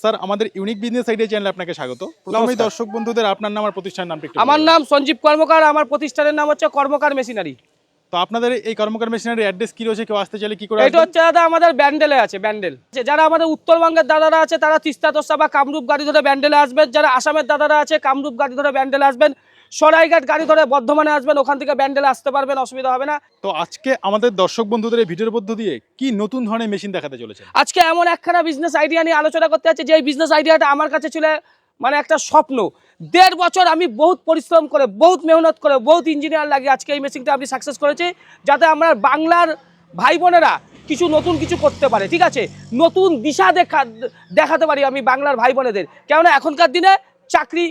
Sir আমাদের unique business idea চ্যানেলে আপনাকে স্বাগত। প্রথমেই দর্শক বন্ধুদের আপনার নাম আর প্রতিষ্ঠানের নাম একটু আমার নাম সঞ্জীব কর্মকার আমার প্রতিষ্ঠানের নাম হচ্ছে কর্মকার মেশিনারি। তো আপনাদের এই কর্মকার মেশিনারি অ্যাড্রেস কি রয়েছে কেউ আসতে চাইলে কি করে এটা হচ্ছে দাদা আমাদের ব্যান্ডেলে আছে ব্যান্ডেল। যারা আমাদের উত্তরবঙ্গের দাদারা আছে তারা তিস্তা তোসা বা কামরূপ গাড়ি ধরে ব্যান্ডেলে আসবেন। যারা আসামের দাদারা আছে কামরূপ গাড়ি ধরে ব্যান্ডেলে আসবেন। সরাইঘাট গাড়ি ধরে বর্ধমানে আসবেন ওখান থেকে ব্যান্ডেলে আসতে পারবেন অসুবিধা হবে না। তো আজকে আমাদের দর্শক বন্ধুদের এই ভিডিওর মধ্য দিয়ে কি নতুন ধরনের মেশিন দেখাতে চলেছে আজকে এমন একখানা বিজনেস আইডিয়া নিয়ে আলোচনা করতে যাচ্ছে যে এই বিজনেস আইডিয়াটা আমার কাছে ছিল মানে একটা স্বপ্ন। দেড় বছর আমি বহুত পরিশ্রম করে বহুত মেহনত করে বহুত ইঞ্জিনিয়ার লাগে আজকে এই মেশিনটা আমি সাকসেস করেছি যাতে আমরা বাংলার ভাই বোনেরা কিছু নতুন কিছু করতে পারে ঠিক আছে? নতুন দিশা দেখা দেখাতে পারি আমি বাংলার ভাই বোনেদের কেননা এখনকার দিনে চাকরি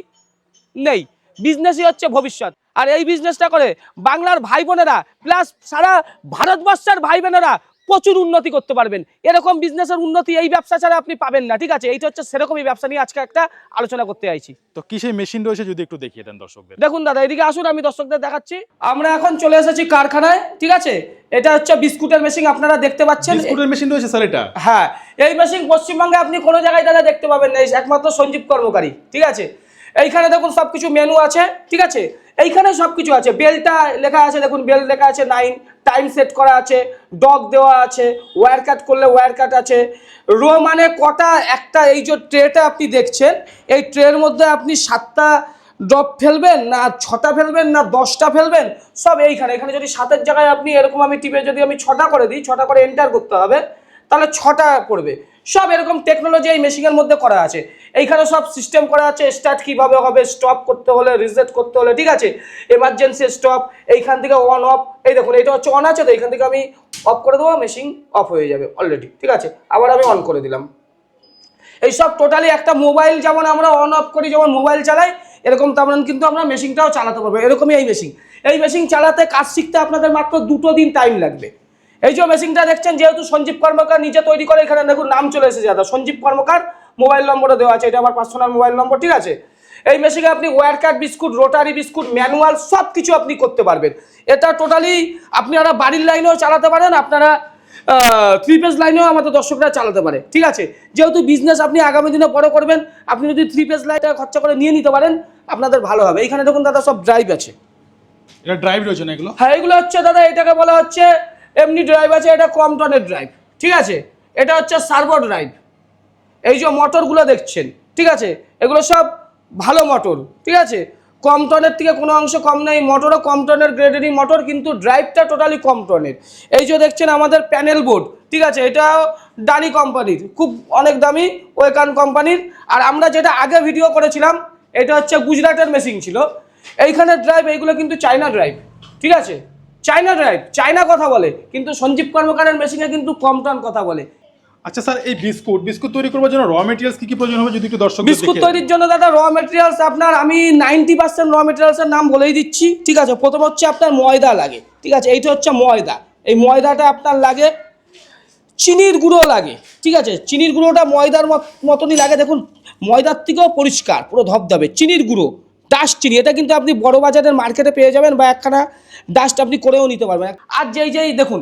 নেই। বিজনেসই হচ্ছে ভবিষ্যৎ। আর এই বিজনেসটা করে বাংলার ভাই বোনেরা প্লাস সারা ভারতবর্ষের ভাই বোনেরা প্রচুর উন্নতি করতে পারবেন। এরকম বিজনেসের উন্নতি এই ব্যবসা ছাড়া আপনি পাবেন না ঠিক আছে? এইটা হচ্ছে সেরকমই ব্যবসা নিয়ে আজকে একটা আলোচনা করতে চাইছি তো কি সেই মেশিন রয়েছে যদি একটু দেখিয়ে দেন দর্শকদের? দেখুন দাদা এদিকে আসুন আমি দর্শকদের দেখাচ্ছি। আমরা এখন চলে এসেছি কারখানায় ঠিক আছে? এটা হচ্ছে বিস্কুটের মেশিন আপনারা দেখতে পাচ্ছেন। বিস্কুটের মেশিন রয়েছে স্যার এটা? হ্যাঁ এই মেশিন পশ্চিমবঙ্গে আপনি কোনো জায়গায় দাদা দেখতে পাবেন না এই একমাত্র সঞ্জীব কর্মকারী ঠিক আছে? এইখানে দেখুন সব কিছু মেনু আছে, ঠিক আছে? এইখানে সব কিছু আছে। বেলটা লেখা আছে, দেখুন বেল লেখা আছে নাইন টাইম সেট করা আছে ডগ দেওয়া আছে ওয়্যার কাট করলে ওয়্যার কাট আছে। রো মানে কটা, একটা, এই যে ট্রেটা আপনি দেখছেন, এই ট্রের মধ্যে আপনি সাতটা ড্রপ ফেলবেন না ছটা ফেলবেন না দশটা ফেলবেন, সব এইখানে। এখানে যদি সাতের জায়গায় আপনি এরকম আমি টিপে যদি আমি ছটা করে দিই, ছটা করে এন্টার করতে হবে। তাহলে ছটা পড়বে সব এরকম টেকনোলজি এই মেশিনের মধ্যে করা আছে। এইখানে সব সিস্টেম করা আছে স্টার্ট কীভাবে হবে স্টপ করতে হলে রিসেট করতে হলে, ঠিক আছে? এমার্জেন্সি স্টপ এইখান থেকে অন অফ এই দেখুন, এটা হচ্ছে অন আছে তো, এইখান থেকে আমি অফ করে দেবো মেশিন অফ হয়ে যাবে অলরেডি ঠিক আছে? আবার আমি অন করে দিলাম। এইসব টোটালি একটা মোবাইল যেমন আমরা অন অফ করি, যেমন মোবাইল চালাই, এরকম তেমন কিন্তু আমরা মেশিনটাও চালাতে পারব, এরকমই এই মেশিন এই মেশিন চালাতে কাজ শিখতে আপনাদের মাত্র দুটো দিন টাইম লাগবে। এই যে মেশিনটা দেখছেন যেহেতু সঞ্জীব কর্মকার নিজে তৈরি করে এখানে দেখুন নাম চলে এসেছে দাদা। সঞ্জীব কর্মকার মোবাইল নম্বরও দেওয়া আছে এটা আমার পার্সোনাল মোবাইল নম্বর ঠিক আছে? এই মেশিনে আপনি wire cut biscuit rotary biscuit manual সব কিছু আপনি করতে পারবেন। এটা টোটালি আপনারা বাড়ির লাইনেও চালাতে পারেন আপনারা থ্রি পেজ লাইনেও আমাদের দর্শকরা চালাতে পারে ঠিক আছে? যেহেতু বিজনেস আপনি আগামী দিনে বড় করবেন আপনি যদি থ্রি পেজ লাইনটা খরচা করে নিয়ে নিতে পারেন আপনাদের ভালো হবে। এইখানে দেখুন দাদা সব ড্রাইভ আছে। এটা ড্রাইভ রয়েছে না এগুলো? হ্যাঁ এগুলো হচ্ছে দাদা এটাকে বলা হচ্ছে এমনি ড্রাইভ আছে, এটা কম টনের ড্রাইভ ঠিক আছে? এটা হচ্ছে সার্ভো ড্রাইভ এই যে মোটরগুলো দেখছেন, ঠিক আছে? এগুলো সব ভালো মোটর ঠিক আছে? কম টনের থেকে কোনো অংশ কম নেই মোটরও কম টনের গ্রেডেরই মোটর কিন্তু ড্রাইভটা টোটালি কম টনের। এই যে দেখছেন আমাদের প্যানেল বোর্ড ঠিক আছে? এটাও ডানি কোম্পানির খুব অনেক দামি ওয়েকান কোম্পানির আর আমরা যেটা আগে ভিডিও করেছিলাম, এটা হচ্ছে গুজরাটের মেশিন ছিল। এইখানে ড্রাইভ এইগুলো কিন্তু চায়না ড্রাইভ ঠিক আছে? চায়না ড্রাইভ চায়না কথা বলে কিন্তু সঞ্জীব কর্মকারের মেশিনে কিন্তু কম টন কথা বলে। আচ্ছা স্যার এই বিস্কুট বিস্কুট তৈরি করবার জন্য র মেটেরিয়ালস কি কি প্রয়োজন হবে যদি একটু দর্শক বিস্কুট তৈরির জন্য দাদা র মেটেরিয়ালস আপনার আমি নাইনটি পার্সেন্ট র মেটেরিয়ালসের নাম বলেই দিচ্ছি ঠিক আছে? প্রথম হচ্ছে আপনার ময়দা লাগে ঠিক আছে? এইটা হচ্ছে ময়দা। এই ময়দাটা আপনার লাগে চিনির গুঁড়ো লাগে ঠিক আছে? চিনির গুঁড়োটা ময়দার মত- মতনই লাগে। দেখুন ময়দার থেকেও পরিষ্কার পুরো ধবধবে। চিনির গুঁড়ো ডাস্ট চিনি। এটা কিন্তু আপনি বড় বাজারের মার্কেটে পেয়ে যাবেন বা একখানা ডাস্ট আপনি করেও নিতে পারবেন। আর যেই যেই দেখুন,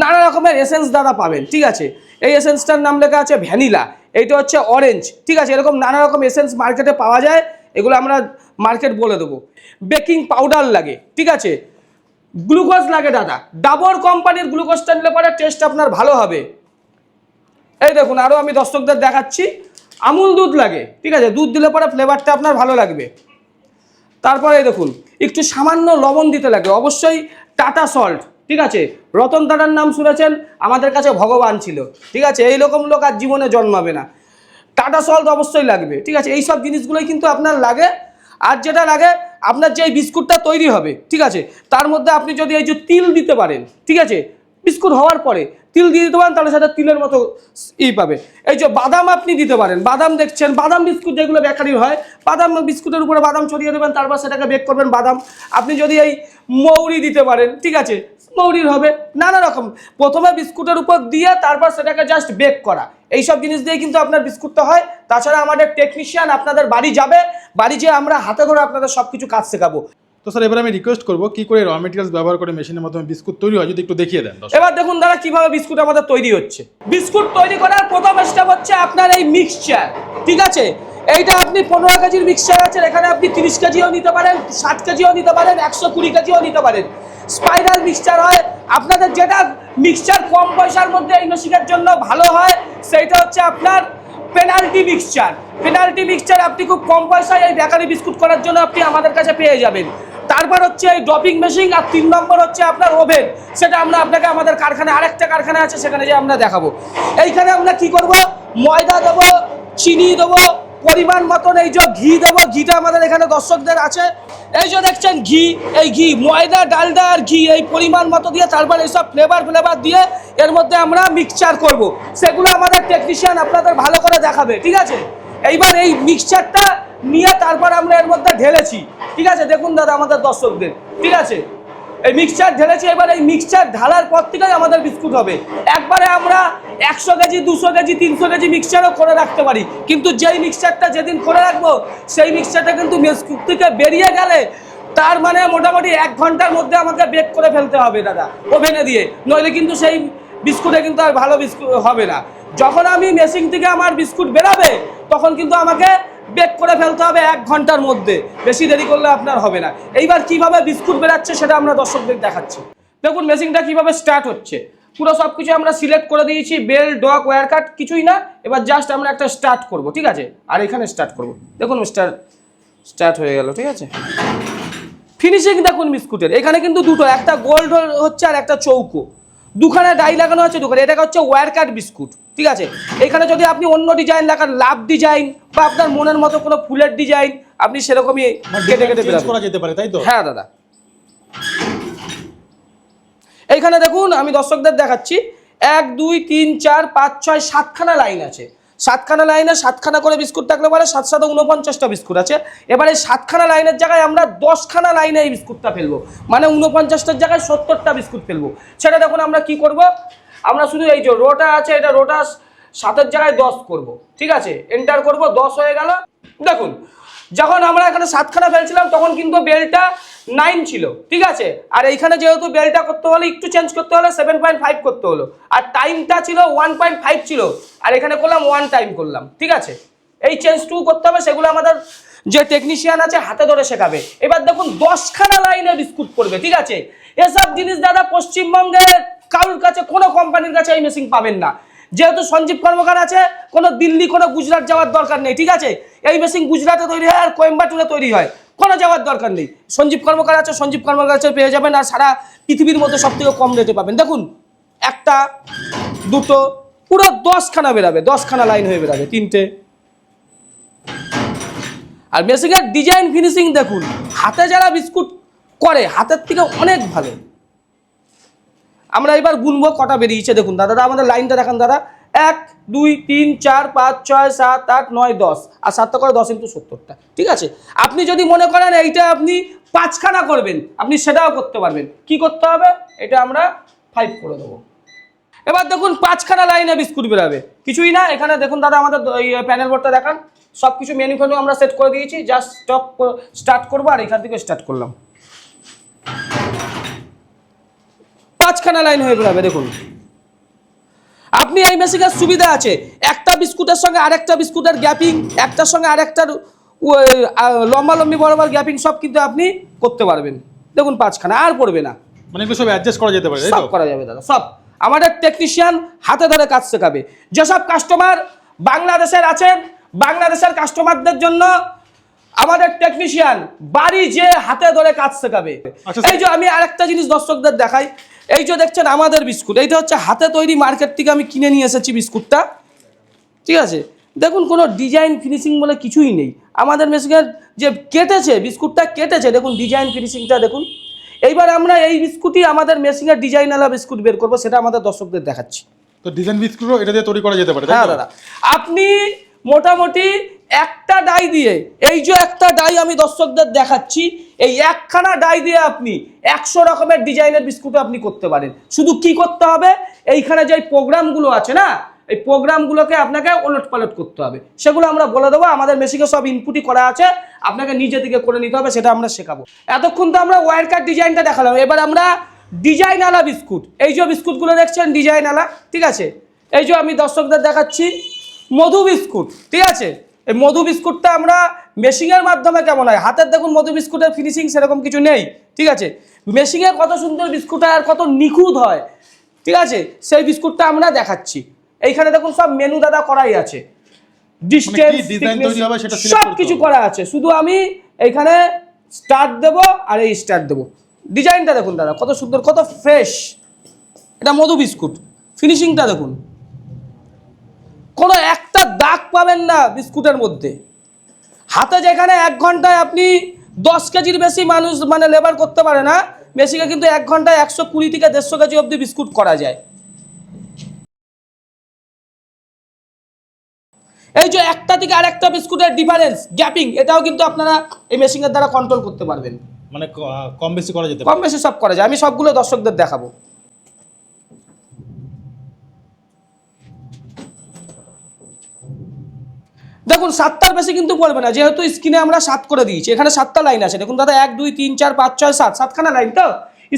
নানা রকমের এসেন্স দাদা পাবেন, ঠিক আছে? এই এসেন্সটার নাম লেখা আছে ভ্যানিলা, এইটা হচ্ছে অরেঞ্জ ঠিক আছে? এরকম নানা রকম এসেন্স মার্কেটে পাওয়া যায়, এগুলো আমরা মার্কেট বলে দেবো। বেকিং পাউডার লাগে, ঠিক আছে? গ্লুকোজ লাগে দাদা। ডাবর কোম্পানির গ্লুকোজটা নিলে পরে টেস্ট আপনার ভালো হবে। এই দেখুন আরও আমি দর্শকদের দেখাচ্ছি। আমুল দুধ লাগে, ঠিক আছে? দুধ দিলে পরে ফ্লেভারটা আপনার ভালো লাগবে। তারপরে দেখুন, একটু সামান্য লবণ দিতে লাগে, অবশ্যই টাটা সল্ট, ঠিক আছে? রতন টাটার নাম শুনেছেন? আমাদের কাছে ভগবান ছিল, ঠিক আছে? এই রকম লোক আর জীবনে জন্মাবে না। টাটা সল্ট অবশ্যই লাগবে, ঠিক আছে? এই সব জিনিসগুলোই কিন্তু আপনার লাগে, আর যেটা লাগে, আপনার যে বিস্কুটটা তৈরি হবে, ঠিক আছে? তার মধ্যে আপনি যদি এই যে তিল দিতে পারেন, ঠিক আছে? বিস্কুট হওয়ার পরে তিল দিয়ে দিতে পারেন, তাহলে সেটা তিলের মতো ই পাবে। এই যে বাদাম আপনি দিতে পারেন, বাদাম দেখছেন, বাদাম বিস্কুট যেগুলো বেকারির হয়, বাদাম বিস্কুটের উপরে বাদাম ছড়িয়ে দেবেন, তারপর সেটাকে বেক করবেন বাদাম। আপনি যদি এই মৌরি দিতে পারেন, ঠিক আছে, মৌরির হবে নানা রকম। প্রথমে বিস্কুটের উপর দিয়ে তারপর সেটাকে জাস্ট বেক করা। এইসব জিনিস দিয়ে কিন্তু আপনার বিস্কুটটা হয়। তাছাড়া আমাদের টেকনিশিয়ান আপনাদের বাড়ি যাবে, বাড়ি যেয়ে আমরা হাতে ধরে আপনাদের সব কিছু কাজ শেখাবো। তো স্যার, এবার আমি রিকোয়েস্ট করব কি করে র মেটেরিয়ালস ব্যবহার করে মেশিনের মাধ্যমে বিস্কুট তৈরি হয়, যদি একটু দেখিয়ে দেন এবার দেখুন দাদা, কীভাবে বিস্কুট আমাদের তৈরি হচ্ছে। বিস্কুট তৈরি করার প্রথম স্টেপ হচ্ছে আপনার এই মিক্সচার ঠিক আছে? এইটা আপনি পনেরো কেজির মিক্সচার আছে, এখানে আপনি তিরিশ কেজিও নিতে পারেন, ষাট কেজিও নিতে পারেন, একশো কুড়ি কেজিও নিতে পারেন। স্পাইরাল মিক্সচার হয়, আপনাদের যেটা মিক্সচার কম পয়সার মধ্যে এই মেশিনের জন্য ভালো হয়, সেইটা হচ্ছে আপনার পেনাল্টি মিক্সচার পেনাল্টি মিক্সচার আপনি খুব কম পয়সায় এই বেকারি বিস্কুট করার জন্য আপনি আমাদের কাছে পেয়ে যাবেন। তারপর হচ্ছে এই ড্রপিং মেশিন আর তিন নম্বর হচ্ছে আপনার ওভেন সেটা আমরা আপনাকে আমাদের কারখানা আরেকটা কারখানা আছে, সেখানে যে আমরা দেখাবো। এইখানে আমরা কি করব? ময়দা দেবো, চিনি দেবো পরিমাণ মতন এই যে ঘি দেবো, ঘিটা আমাদের এখানে দর্শকদের আছে। এই যে দেখছেন ঘি, এই ঘি, ময়দা, ডালডা আর ঘি, এই পরিমাণ মতো দিয়ে তারপর এইসব ফ্লেভার ফ্লেভার দিয়ে এর মধ্যে আমরা মিক্সচার করব। সেগুলো আমাদের টেকনিশিয়ান আপনাদের ভালো করে দেখাবে, ঠিক আছে? এইবার এই মিক্সচারটা নিয়ে তারপর আমরা এর মধ্যে ঢেলেছি, ঠিক আছে? দেখুন দাদা, আমাদের দর্শকদের, ঠিক আছে? এই মিক্সচার ঢেলেছি, এবার এই মিক্সচার ঢালার পর থেকেই আমাদের বিস্কুট হবে। একবারে আমরা একশো কেজি, দুশো কেজি, তিনশো কেজি মিক্সচারও করে রাখতে পারি। কিন্তু যেই মিক্সচারটা যেদিন করে রাখব, সেই মিক্সচারটা কিন্তু বিস্কুট থেকে বেরিয়ে গেলে তার মানে মোটামুটি এক ঘণ্টার মধ্যে আমাকে বেক করে ফেলতে হবে দাদা ওভেনে দিয়ে। নইলে কিন্তু সেই বিস্কুটে কিন্তু আর ভালো বিস্কুট হবে না। যখন আমি মেশিন থেকে আমার বিস্কুট বেরাবে, তখন কিন্তু আমাকে বেক করে ফেলতে হবে এক ঘণ্টার মধ্যে। বেশি দেরি করলে আপনার হবে না। এইবার কীভাবে বিস্কুট বেরাচ্ছে সেটা আমরা দর্শকদের দেখাচ্ছি। দেখুন, মেশিনটা কীভাবে স্টার্ট হচ্ছে। পুরো সব কিছু আমরা সিলেক্ট করে দিয়েছি বেল ডক ওয়্যার কাট কিছুই না। এবার জাস্ট আমরা একটা স্টার্ট করব, ঠিক আছে? আর এখানে স্টার্ট করব। দেখুন স্টার্ট স্টার্ট হয়ে গেল, ঠিক আছে? ফিনিশিং দেখুন বিস্কুটের। এখানে কিন্তু দুটো, একটা গোল্ড হচ্ছে আর একটা চৌকো। দুখানে ডাই লাগানো আছে দুখানে। এটাকে হচ্ছে ওয়ার কাট বিস্কুট ঠিক আছে? এখানে যদি আপনি অন্য ডিজাইন লাগান লাভ ডিজাইন বা আপনার মনের মতো কোনো ফুলের ডিজাইন আপনি সেরকমই মানে কেটে কেটে করা যেতে পারে তাই তো? হ্যাঁ দাদা। এইখানে দেখুন আমি দর্শকদের দেখাচ্ছি। এক দুই তিন চার পাঁচ ছয় সাতখানা লাইন আছে। সাতখানা লাইনে সাতখানা করে বিস্কুট থাকলে পরে সাত সাথে উনপঞ্চাশটা বিস্কুট আছে। এবারে সাতখানা লাইনের জায়গায় আমরা দশখানা লাইনে এই বিস্কুটটা ফেলব। মানে উনপঞ্চাশটার জায়গায় সত্তরটা বিস্কুট ফেলব। সেটা দেখুন আমরা কি করব? আমরা শুধু এই যে রোটা আছে, এটা রোটা সাতের জায়গায় দশ করব। ঠিক আছে? এন্টার করব, দশ হয়ে গেল। দেখুন, যখন আমরা এখানে সাতখানা ফেলছিলাম, তখন কিন্তু বেলটা নাইন ছিল, ঠিক আছে? আর এইখানে যেহেতু বেলটা করতে হলে, একটু চেঞ্জ করতে হলে সেভেন পয়েন্ট ফাইভ করতে হলো। আর টাইমটা ছিল ওয়ান পয়েন্ট ফাইভ ছিল। আর এখানে করলাম ওয়ান টাইম করলাম, ঠিক আছে? এই চেঞ্জটু করতে হবে, সেগুলো আমাদের যে টেকনিশিয়ান আছে হাতে ধরে শেখাবে। এবার দেখুন, দশখানা লাইনে বিস্কুট করবে, ঠিক আছে? এসব জিনিস দাদা পশ্চিমবঙ্গে কারোর কাছে, কোনো কোম্পানির কাছে এই মেশিন পাবেন না। যেহেতু সঞ্জীব কর্মকার আছে, কোনো দিল্লি, কোনো গুজরাট যাওয়ার দরকার নেই, ঠিক আছে? এই মেশিন গুজরাটে তৈরি হয় আর কোয়েম্বাটুরে তৈরি হয়, কোনো যাওয়ার দরকার নেই। সঞ্জীব কর্মকার আছে, সঞ্জীব কর্মকার আছে, পেয়ে যাবেন আর সারা পৃথিবীর মধ্যে সব থেকে কম রেটে পাবেন। দেখুন, একটা, দুটো, পুরো দশখানা বেরাবে, দশখানা লাইন হয়ে বেরাবে, তিনটে। আর মেশিনের ডিজাইন, ফিনিশিং দেখুন, হাতে যারা বিস্কুট করে, হাতের থেকে অনেক ভালো। আমরা এবার গুনবো কটা বেরিয়েছে, দেখুন, দাদা আমাদের লাইনটা দেখান, দাদা। এক, দুই, তিন, চার, পাঁচ, ছয়, সাত, আট, নয়, দশ। আর সাতটা করে দশ ইন্টু সত্তরটা, ঠিক আছে? আপনি যদি মনে করেন এইটা আপনি পাঁচখানা করবেন, আপনি সেটাও করতে পারবেন। কি করতে হবে? এটা আমরা ফাইভ করে দেবো। এবার দেখুন, পাঁচখানা লাইনে বিস্কুট বেরাবে। কিছুই না, এখানে দেখুন, দাদা, আমাদের প্যানেল বোর্ডটা দেখান। সব কিছু মেনু ফেনু আমরা সেট করে দিয়েছি। জাস্ট স্টপ স্টার্ট করব, আর এখান থেকে স্টার্ট করলাম। পাঁচখানা লাইন হয়ে বেরাবে দেখুন। আপনি এই মেশিনের সুবিধা আছে। একটা বিস্কুটের সঙ্গে আরেকটা বিস্কুটের গ্যাপিং একটার সঙ্গে আরেকটার লম্বা লম্বি বরাবর গ্যাপিং সব কিন্তু আপনি করতে পারবেন। দেখুন পাঁচখানা আর পড়বে না। মানে এগুলো সব অ্যাডজাস্ট করা যেতে পারে সব করা যাবে দাদা সব। আমাদের টেকনিশিয়ান হাতে ধরে কাজ শেখাবে। যেসব কাস্টমার বাংলাদেশের আছেন বাংলাদেশের কাস্টমারদের জন্য আমাদের টেকনিশিয়ান বাড়ি যে হাতে ধরে কাজ শেখাবে। আচ্ছা, এই যে আমি আরেকটা জিনিস দর্শকদের দেখাই এই যে দেখছেন আমাদের বিস্কুট এইটা হচ্ছে হাতে তৈরি মার্কেট থেকে আমি কিনে নিয়ে এসেছি বিস্কুটটা। ঠিক আছে? দেখুন কোনো ডিজাইন ফিনিশিং বলে কিছুই নেই। আমাদের মেশিনের যে কেটেছে বিস্কুটটা কেটেছে দেখুন ডিজাইন ফিনিশিংটা দেখুন। এইবার আমরা এই বিস্কুটই আমাদের মেশিনের ডিজাইনওয়ালা বিস্কুট বের করব সেটা আমাদের দর্শকদের দেখাচ্ছি। তো ডিজাইন বিস্কুটও এটা দিয়ে তৈরি করা যেতে পারে হ্যাঁ দাদা। আপনি মোটামুটি একটা ডাই দিয়ে এই যে একটা ডাই আমি দর্শকদের দেখাচ্ছি এই একখানা ডাই দিয়ে আপনি একশো রকমের ডিজাইনের বিস্কুট আপনি করতে পারেন। শুধু কি করতে হবে? এইখানে যে প্রোগ্রামগুলো আছে না, এই প্রোগ্রামগুলোকে আপনাকে ওলট পালট করতে হবে। সেগুলো আমরা বলে দেবো, আমাদের মেশিনে সব ইনপুটই করা আছে, আপনাকে নিজে থেকে করে নিতে হবে, সেটা আমরা শেখাবো। এতক্ষণ তো আমরা ওয়ার কাট ডিজাইনটা দেখালাম, এবার আমরা ডিজাইন আলা বিস্কুট। এই যে বিস্কুটগুলো দেখছেন ডিজাইন আলা ঠিক আছে? এই যে আমি দর্শকদের দেখাচ্ছি, মধু বিস্কুট, ঠিক আছে? এই মধু বিস্কুটটা আমরা মেশিংয়ের মাধ্যমে কেমন হয়? হাতের দেখুন মধু বিস্কুটের ফিনিশিং সেরকম কিছু নেই ঠিক আছে? মেশিংয়ে কত সুন্দর বিস্কুট আর কত নিখুঁত হয় ঠিক আছে? সেই বিস্কুটটা আমরা দেখাচ্ছি। এইখানে দেখুন সব মেনু দাদা করাই আছে। ডিস্টেন্স সব কিছু করা আছে। শুধু আমি এইখানে স্টার্ট দেব আর এই স্টার্ট দেব। ডিজাইনটা দেখুন দাদা কত সুন্দর কত ফ্রেশ এটা মধু বিস্কুট। ফিনিশিংটা দেখুন। কোনো একটা দাগ পাবেন না বিস্কুটের মধ্যে। হাতে যেখানে এক ঘন্টায় আপনি দশ কেজির বেশি মানুষ মানে লেবার করতে পারে না মেশিনে কিন্তু এক ঘন্টায় একশো কুড়ি থেকে দেড়শো কেজি অবধি বিস্কুট করা যায়। এই যে একটা থেকে আরেকটা বিস্কুটের ডিফারেন্স গ্যাপিং এটাও কিন্তু আপনারা এই মেশিনের দ্বারা কন্ট্রোল করতে পারবেন। মানে কম বেশি করা যেতে কম বেশি সব করা যায়। আমি সবগুলো দর্শকদের দেখাবো। দেখুন, সাতটার বেশি কিন্তু পড়বে না, যেহেতু স্ক্রিনে আমরা সাত করে দিয়েছি, এখানে সাতটা লাইন আছে। দেখুন দাদা, এক, দুই, তিন, চার, পাঁচ, ছয়, সাত, সাতখানা লাইন তো?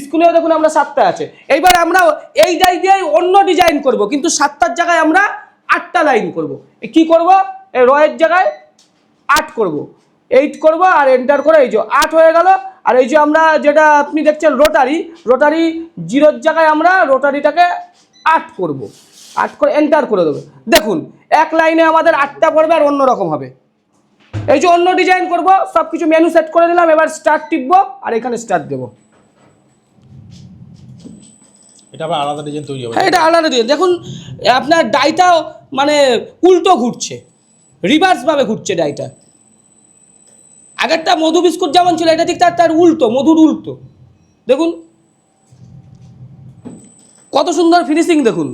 স্ক্রিনেও দেখুন আমরা সাতটা আছে। এইবার আমরা এই ডাই দিয়ে অন্য ডিজাইন করব, কিন্তু সাতটার জায়গায় আমরা আটটা লাইন করব। কি করব? রয়ের জায়গায় আট করব। এইট করব আর এন্টার করে এই যে আট হয়ে গেল। আর এই যে আমরা যেটা আপনি দেখছেন রোটারি রোটারি জিরোর জায়গায় আমরা রোটারিটাকে আট করব। আট করে এন্টার করে দেবো। দেখুন এক লাইনে আমাদের আটটা পড়বে আর অন্য রকম হবে। এই যে অন্য ডিজাইন করব সব কিছু মেনু সেট করে দিলাম এবার স্টার্ট টিপবো আর এখানে স্টার্ট দেবো। এটা আবার আলাদা ডিজাইন তৈরি হবে। হ্যাঁ এটা আলাদা ডিজাইন দেখুন আপনার ডাইটা মানে উল্টো ঘুরছে রিভার্সভাবে ঘুরছে ডাইটা আগেরটা মধু বিস্কুট যেমন ছিল এটা ঠিক তার তার উল্টো মধুর উল্টো। দেখুন কত সুন্দর ফিনিশিং দেখুন।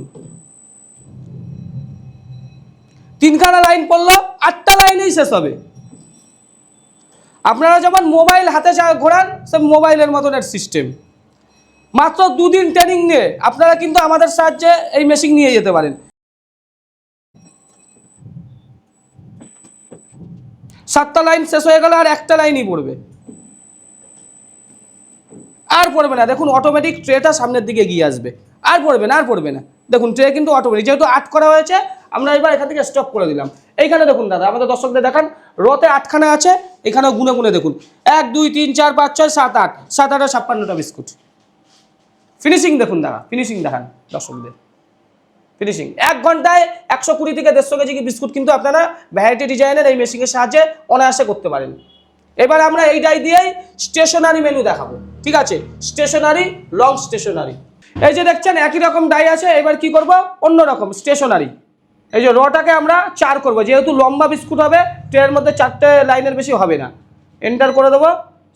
তিনখানা লাইন পড়ল, আটটা লাইনেই শেষ হবে। আপনারা যেমন মোবাইল হাতে ঘোরান, সব মোবাইলের মতন এর সিস্টেম মাত্র দুদিন ট্রেনিং নিয়ে আপনারা কিন্তু আমাদের সাহায্যে এই মেশিন নিয়ে যেতে পারেন। সাতটা লাইন শেষ হয়ে গেল আর একটা লাইনই পড়বে। আর পড়বে না। দেখুন অটোমেটিক ট্রেটা সামনের দিকে এগিয়ে আসবে। আর পড়বে না, আর পড়বে না। দেখুন, ট্রে কিন্তু অটোমেটিক যেহেতু আট করা হয়েছে, আমরা এবার এখান থেকে স্টপ করে দিলাম। এইখানে দেখুন, দাদা, আমাদের দর্শকদের দেখান। রতে আটখানা আছে, এখানেও গুনে গুনে দেখুন। এক, দুই, তিন, চার, পাঁচ, ছয়, সাত, আট সাত, আট ছাপ্পান্নটা বিস্কুট। ফিনিশিং দেখুন, দাদা ফিনিশিং দেখান দর্শকদের। ফিনিশিং এক ঘন্টায় একশো কুড়ি থেকে দেড়শো কেজি বিস্কুট কিন্তু আপনারা ভ্যারাইটি ডিজাইনের এই মেশিনের সাহায্যে অনায়াসে করতে পারেন। এবার আমরা এইটাই দিয়েই স্টেশনারি মেনু দেখাবো। ঠিক আছে? স্টেশনারি লং স্টেশনারি এই যে দেখছেন একই রকম ডাই আছে এবার কি করব? অন্য রকম স্টেশনারি এই যে রটাকে আমরা চার করব যেহেতু লম্বা বিস্কুট হবে ট্রেনের মধ্যে চারটে লাইনের বেশি হবে না। এন্টার করে দেবো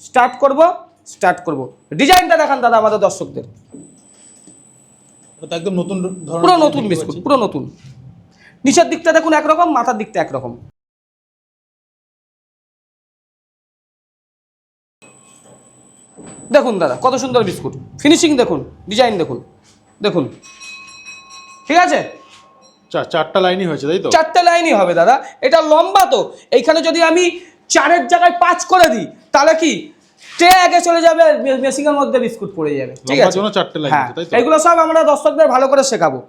স্টার্ট করব স্টার্ট করব। ডিজাইনটা দেখান দাদা আমাদের দর্শকদের। একদম নতুন পুরো নতুন বিস্কুট পুরো নতুন। নিচের দিকটা দেখুন একরকম মাথার দিকটা একরকম। দেখুন দাদা কত সুন্দর বিস্কুট। ফিনিশিং দেখুন ডিজাইন দেখুন। দেখুন। ঠিক আছে? চারটা লাইনই হয়েছে তাই তো? চারটে লাইনই হবে দাদা। এটা লম্বা তো। এইখানে যদি আমি চারের জায়গায় পাঁচ করে দিই তাহলে কি? ট্রে আগে চলে যাবে মেশিনের মধ্যে বিস্কুট পড়ে যাবে। ঠিক আছে? চারটে লাইন হ্যাঁ। এগুলো সব আমরা দর্শকদের ভালো করে শেখাবো।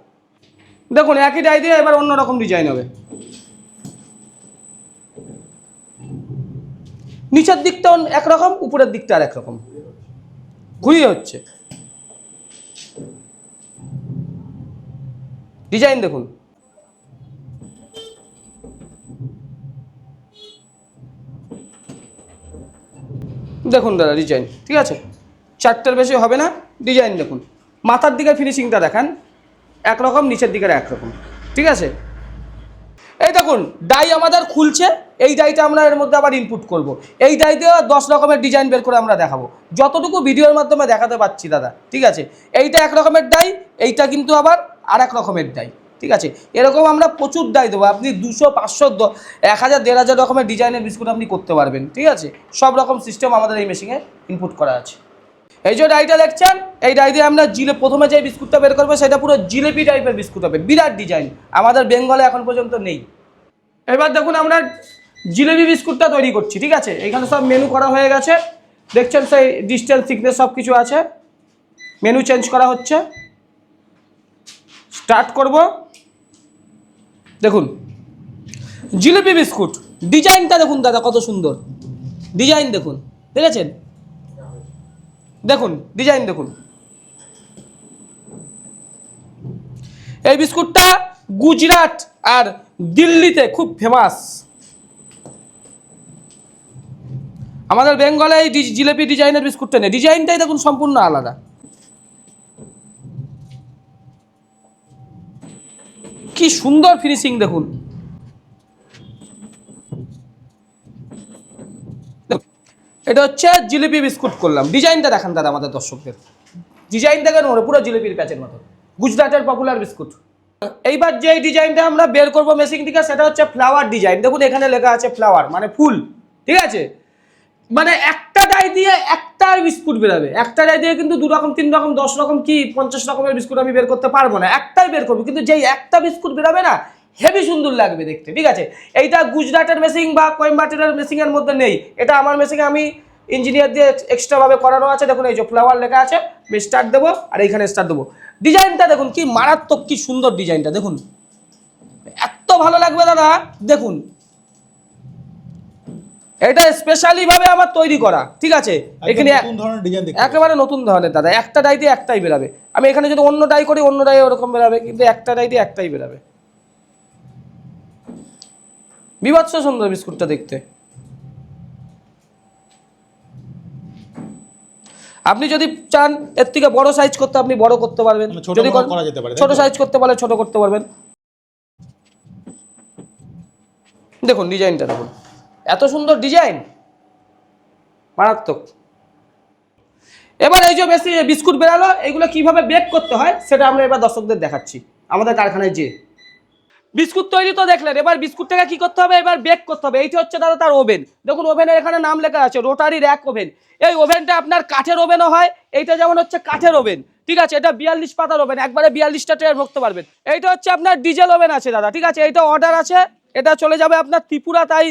দেখুন একই ডাই দিয়ে এবার অন্যরকম ডিজাইন হবে। নিচের দিকটা একরকম উপরের দিকটা আর একরকম ঘুরিয়ে হচ্ছে। ডিজাইন দেখুন। দেখুন দাদা ডিজাইন ঠিক আছে? চারটের বেশি হবে না ডিজাইন দেখুন। মাথার দিকে ফিনিশিংটা দেখান, একরকম, নিচের দিকের একরকম, ঠিক আছে? এই দেখুন ডাই আমাদের খুলছে, এই ডাইটা আমরা এর মধ্যে আবার ইনপুট করব। এই ডাইতে দশ রকমের ডিজাইন বের করে আমরা দেখাবো। যতটুকু ভিডিওর মাধ্যমে দেখাতে পাচ্ছি দাদা, ঠিক আছে? এইটা এক রকমের ডাই এইটা কিন্তু আবার আর এক রকমের ডাই ঠিক আছে? এরকম আমরা প্রচুর ডাই দেবো। আপনি দুশো, পাঁচশো এক হাজার, দেড় হাজার রকমের ডিজাইনের বিস্কুট আপনি করতে পারবেন, ঠিক আছে? সব রকম সিস্টেম আমাদের এই মেশিনে ইনপুট করা আছে। এই যে ডাইটা দেখছেন, এই ডাই দিয়ে আমরা জিলে প্রথমে যে বিস্কুটটা বের করব, সেটা পুরো জিলেপি টাইপের বিস্কুট হবে। বিরাট ডিজাইন আমাদের বেঙ্গলে এখন পর্যন্ত নেই। এবার দেখুন আমরা জিলেবি বিস্কুটটা তৈরি করছি, ঠিক আছে? এখানে সব মেনু করা হয়ে গেছে। দেখছেন সেই ডিস্টেন্স থিকনেস সব কিছু আছে। মেনু চেঞ্জ করা হচ্ছে। স্টার্ট করব। দেখুন, জিলেপি বিস্কুট। ডিজাইনটা দেখুন দাদা কত সুন্দর। ডিজাইন দেখুন, দেখেছেন? দেখুন ডিজাইন দেখুন। এই বিস্কুটটা গুজরাট আর দিল্লিতে খুব ফেমাস আমাদের বেঙ্গলে এই জিলেপি ডিজাইনের বিস্কুটটা নেই। ডিজাইনটাই দেখুন সম্পূর্ণ আলাদা। কি সুন্দর ফিনিশিং দেখুন। এটা হচ্ছে জিলিপি বিস্কুট করলাম। ডিজাইনটা দেখান দাদা আমাদের দর্শকদের। ডিজাইন দেখেন ওরা, পুরো জিলিপির প্যাচের মতো। গুজরাটের পপুলার বিস্কুট। এইবার যে ডিজাইনটা আমরা বের করব মেশিন থেকে, সেটা হচ্ছে ফ্লাওয়ার ডিজাইন দেখুন, এখানে লেখা আছে ফ্লাওয়ার মানে ফুল। ঠিক আছে? মানে একটা ডাই দিয়ে একটা বিস্কুট বেরোবে। একটা ডাই দিয়ে কিন্তু দু রকম, তিন রকম, দশ রকম কি পঞ্চাশ রকমের বিস্কুট আমি বের করতে পারব না। একটাই বের করব। কিন্তু যেই একটা বিস্কুট বেরোবে না হেভি সুন্দর লাগবে দেখতে ঠিক আছে? এইটা গুজরাটের মেশিন বা কোয়েম্বাটুরের মেশিনের মধ্যে নেই। এটা আমার মেশিনে আমি ইঞ্জিনিয়ার দিয়ে এক্সট্রাভাবে করানো আছে। দেখুন এই যে ফ্লাওয়ার লেখা আছে আমি স্টার্ট দেবো আর এইখানে স্টার্ট দেবো। ডিজাইনটা দেখুন কি মারাত্মক কি সুন্দর ডিজাইনটা দেখুন। এত ভালো লাগবে দাদা দেখুন। এটা স্পেশালি ভাবে আমার তৈরি করা ঠিক আছে? এখানে এক- ধরনের ডিজাইন একেবারে নতুন ধরনের দাদা। একটা ডাই দিয়ে একটাই বেরাবে। আমি এখানে যদি অন্য ডাই করি অন্য ডাই ওরকম বেরাবে কিন্তু একটা ডাই দিয়ে একটাই বেরাবে। বিভৎস সুন্দর বিস্কুটটা দেখতে। আপনি যদি চান এর থেকে বড় সাইজ করতে আপনি বড় করতে পারবেন। মানে যদি ছোট সাইজ করতে পারলে ছোট করতে পারবেন। দেখুন ডিজাইনটা দেখুন। এত সুন্দর ডিজাইন মারাত্মক। এবার এই যে বেশি বিস্কুট বেরালো এগুলো কীভাবে বেক করতে হয় সেটা আমরা এবার দর্শকদের দেখাচ্ছি। আমাদের কারখানায় যে বিস্কুট তৈরি তো দেখলেন, এবার বিস্কুটটাকে কি করতে হবে? এবার বেক করতে হবে। এইটি হচ্ছে দাদা তার ওভেন দেখুন ওভেনের এখানে নাম লেখা আছে রোটারি র্যাক ওভেন এই ওভেনটা আপনার কাঠের ওভেনও হয়, এইটা যেমন হচ্ছে কাঠের ওভেন ঠিক আছে, এটা বিয়াল্লিশ পাতার ওভেন একবারে বিয়াল্লিশটা ট্রেয়ার ভরতে পারবেন। এইটা হচ্ছে আপনার ডিজেল ওভেন আছে দাদা, ঠিক আছে? এইটা অর্ডার আছে, এটা চলে যাবে আপনার ত্রিপুরা, তাই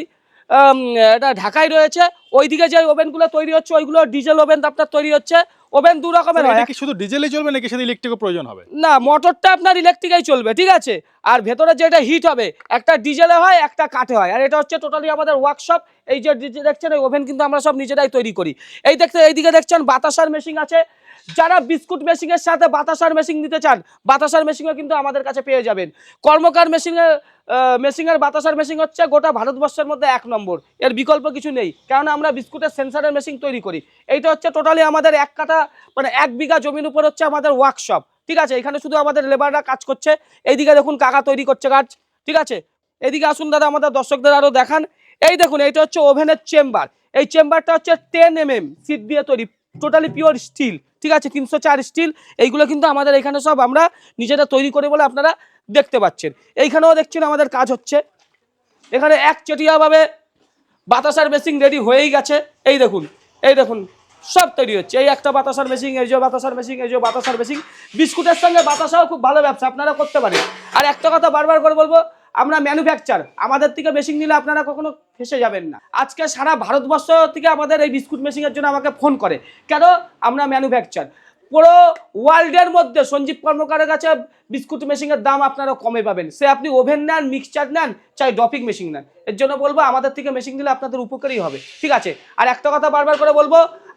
এটা ঢাকায় রয়েছে। ওইদিকে যে ওভেনগুলো তৈরি হচ্ছে ওইগুলো ডিজেল ওভেন আপনার তৈরি হচ্ছে। ওভেন দু রকমের হয়। কি শুধু ডিজেলই চলবে নাকি সাথে ইলেকট্রিকও প্রয়োজন হবে? না মোটরটা আপনার ইলেকট্রিকাই চলবে ঠিক আছে? আর ভেতরে যেটা হিট হবে একটা ডিজেলে হয় একটা কাঠে হয়। আর এটা হচ্ছে টোটালি আমাদের ওয়ার্কশপ এই যে দেখছেন ওভেন কিন্তু আমরা সব নিজেরাই তৈরি করি। এই দেখতে এইদিকে দেখছেন বাতাসার মেশিন আছে। যারা বিস্কুট মেশিনের সাথে বাতাসার মেশিন নিতে চান, বাতাসার মেশিনও কিন্তু আমাদের কাছে পেয়ে যাবেন। কর্মকার মেশিনের মেশিনের বাতাসার মেশিন হচ্ছে গোটা ভারতবর্ষের মধ্যে এক নম্বর। এর বিকল্প কিছু নেই কারণ আমরা বিস্কুটের সেন্সারের মেশিন তৈরি করি। এইটা হচ্ছে টোটালি আমাদের এক কাটা মানে এক বিঘা জমির উপর হচ্ছে আমাদের ওয়ার্কশপ ঠিক আছে? এখানে শুধু আমাদের লেবাররা কাজ করছে। এইদিকে দেখুন কাকা তৈরি করছে কাজ। ঠিক আছে? এদিকে আসুন দাদা, আমাদের দর্শকদের আরও দেখান। এই দেখুন, এইটা হচ্ছে ওভেনের চেম্বার এই চেম্বারটা হচ্ছে টেন এম এম সিট দিয়ে তৈরি। টোটালি পিওর স্টিল ঠিক আছে? তিনশো চার স্টিল এইগুলো কিন্তু আমাদের এখানে সব আমরা নিজেরা তৈরি করে বলে আপনারা দেখতে পাচ্ছেন। এইখানেও দেখছেন আমাদের কাজ হচ্ছে। এখানে এক একচেটিয়াভাবে বাতাসার মেশিন রেডি হয়েই গেছে। এই দেখুন এই দেখুন, সব তৈরি হচ্ছে। এই একটা বাতাসার মেশিন এই যে বাতাসার মেশিন এই যে বাতাসার মেশিন বিস্কুটের সঙ্গে বাতাসাও খুব ভালো ব্যবসা, আপনারা করতে পারেন। আর একটা কথা বারবার করে বলব আমরা ম্যানুফ্যাকচার আমাদের থেকে মেশিন নিলে আপনারা কখনো ফেসে যাবেন না। আজকে সারা ভারতবর্ষ থেকে আমাদের এই বিস্কুট মেশিনের জন্য আমাকে ফোন করে, কেন? আমরা ম্যানুফ্যাকচার পুরো ওয়ার্ল্ডের মধ্যে সঞ্জীব কর্মকারের কাছে বিস্কুট মেশিনের দাম আপনারা কমে পাবেন। সে আপনি ওভেন নেন মিক্সচার নেন, চাই ডপিং মেশিন নেন। এর জন্য বলব, আমাদের থেকে মেশিন দিলে আপনাদের উপকারই হবে। ঠিক আছে? আর একটা কথা বারবার করে বলব,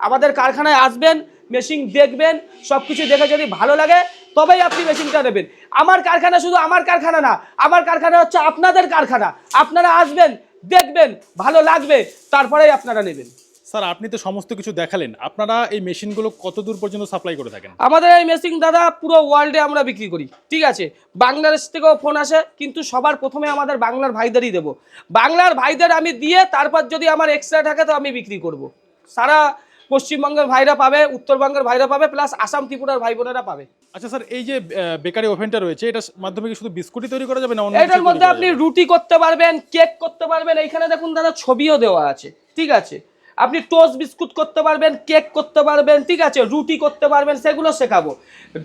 আমাদের কারখানায় আসবেন মেশিন দেখবেন সব কিছু দেখে যদি ভালো লাগে তবেই আপনি মেশিনটা নেবেন। আমার কারখানা শুধু আমার কারখানা না আমার কারখানা হচ্ছে আপনাদের কারখানা। আপনারা আসবেন দেখবেন ভালো লাগবে তারপরেই আপনারা নেবেন। স্যার আপনি তো সমস্ত কিছু দেখালেন। আপনারা এই মেশিনগুলো কত দূর পর্যন্ত সাপ্লাই করে থাকেন? আমাদের এই মেশিন দাদা পুরো ওয়ার্ল্ডে আমরা বিক্রি করি ঠিক আছে? বাংলাদেশ থেকেও ফোন আসে কিন্তু সবার প্রথমে আমাদের বাংলার ভাইদেরই দেবো। বাংলার ভাইদের আমি দিয়ে তারপর যদি আমার এক্সট্রা থাকে তো আমি বিক্রি করব। সারা পশ্চিমবঙ্গের ভাইরা পাবে উত্তরবঙ্গের ভাইরা পাবে প্লাস আসাম ত্রিপুরার ভাই বোনেরা পাবে। আচ্ছা স্যার এই যে বেকারি ওভেনটা রয়েছে এটার মাধ্যমে কি শুধু বিস্কুটই তৈরি করা যাবে না অন্য এটার মধ্যে আপনি রুটি করতে পারবেন কেক করতে পারবেন এইখানে দেখুন দাদা ছবিও দেওয়া আছে ঠিক আছে? আপনি টোস্ট বিস্কুট করতে পারবেন কেক করতে পারবেন ঠিক আছে? রুটি করতে পারবেন সেগুলো শেখাবো।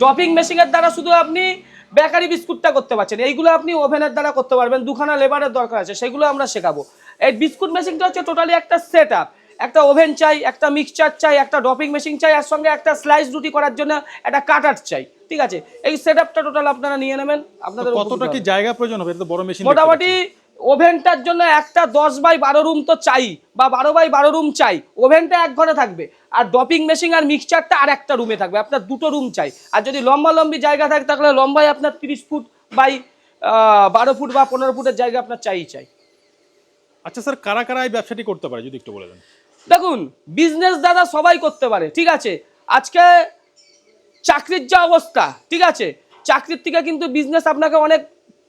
ড্রপিং মেশিনের দ্বারা শুধু আপনি বেকারি বিস্কুটটা করতে পারছেন এইগুলো আপনি ওভেনের দ্বারা করতে পারবেন দুখানা লেবারের দরকার আছে সেগুলো আমরা শেখাবো। এই বিস্কুট মেশিনটা হচ্ছে টোটালি একটা সেট একটা ওভেন চাই একটা মিক্সচার চাই একটা ড্রপিং মেশিন চাই আর সঙ্গে একটা স্লাইস রুটি করার জন্য একটা কাটার চাই ঠিক আছে? এই সেট আপটা টোটাল আপনারা নিয়ে নেবেন আপনাদের কতটা কি জায়গা প্রয়োজন হবে? এটা তো বড় মেশিন মোটামুটি ওভেনটার জন্য একটা দশ বাই বারো রুম তো চাই বা বারো বাই বারো রুম চাই ওভেনটা এক ঘরে থাকবে আর ডপিং মেশিন আর মিক্সচারটা আর একটা রুমে থাকবে আপনার দুটো রুম চাই আর যদি লম্বা লম্বি জায়গা থাকে তাহলে লম্বায় আপনার তিরিশ ফুট বাই বারো ফুট বা পনেরো ফুটের জায়গা আপনার চাই চাই। আচ্ছা স্যার কারা কারা এই ব্যবসাটি করতে পারে যদি একটু বলে দেন? দেখুন বিজনেস দাদা সবাই করতে পারে, ঠিক আছে? আজকে চাকরির যা অবস্থা, ঠিক আছে? চাকরির থেকে কিন্তু বিজনেস আপনাকে অনেক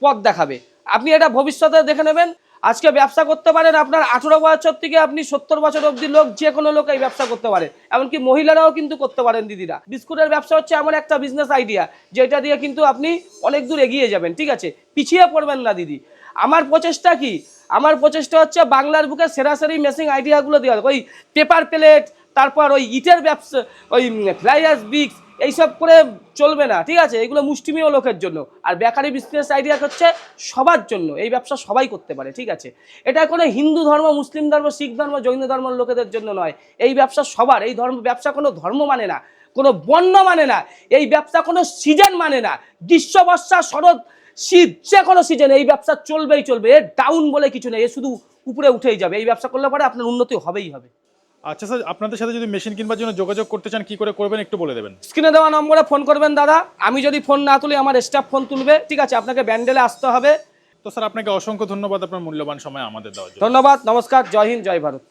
পথ দেখাবে। আপনি এটা ভবিষ্যতে দেখে নেবেন। আজকে ব্যবসা করতে পারেন আপনার আঠেরো বছর থেকে আপনি সত্তর বছর অবধি লোক, যে কোনো লোক এই ব্যবসা করতে পারে। এমনকি মহিলারাও কিন্তু করতে পারেন, দিদিরা। বিস্কুটের ব্যবসা হচ্ছে এমন একটা বিজনেস আইডিয়া যেটা দিয়ে কিন্তু আপনি অনেক দূর এগিয়ে যাবেন, ঠিক আছে? পিছিয়ে পড়বেন না, দিদি। আমার প্রচেষ্টা কি? আমার প্রচেষ্টা হচ্ছে বাংলার বুকে সেরাসেরি মেশিং আইডিয়াগুলো দেওয়া। ওই পেপার প্লেট তারপর ওই ইটের ব্যবসা, ওই ফ্লাইয়াস বিক্স এইসব করে চলবে না, ঠিক আছে? এগুলো মুষ্টিমেয় লোকের জন্য। আর বেকারি বিজনেস আইডিয়া হচ্ছে সবার জন্য। এই ব্যবসা সবাই করতে পারে, ঠিক আছে? এটা কোনো হিন্দু ধর্ম, মুসলিম ধর্ম, শিখ ধর্ম, জৈন ধর্মের লোকেদের জন্য নয়। এই ব্যবসা সবার। এই ধর্ম, ব্যবসা কোনো ধর্ম মানে না, কোনো বর্ণ মানে না। এই ব্যবসা কোনো সিজন মানে না। গ্রীষ্ম বর্ষা শরৎ শীত যে কোনো সিজন এই ব্যবসা চলবেই চলবে। এর ডাউন বলে কিছু নেই এ শুধু উপরে উঠেই যাবে। এই ব্যবসা করলে পরে আপনার উন্নতি হবেই হবে। আচ্ছা স্যার আপনাদের সাথে যদি মেশিন কিনবার জন্য যোগাযোগ করতে চান কি করে করবেন একটু বলে দেবেন? স্ক্রিনে দেওয়া নম্বরে ফোন করবেন দাদা। আমি যদি ফোন না তুলি আমার স্টাফ ফোন তুলবে। ঠিক আছে আপনাকে ব্যান্ডেলে আসতে হবে। তো স্যার আপনাকে অসংখ্য ধন্যবাদ আপনার মূল্যবান সময় আমাদের দেওয়ার জন্য। ধন্যবাদ নমস্কার জয় হিন্দ জয় ভারত।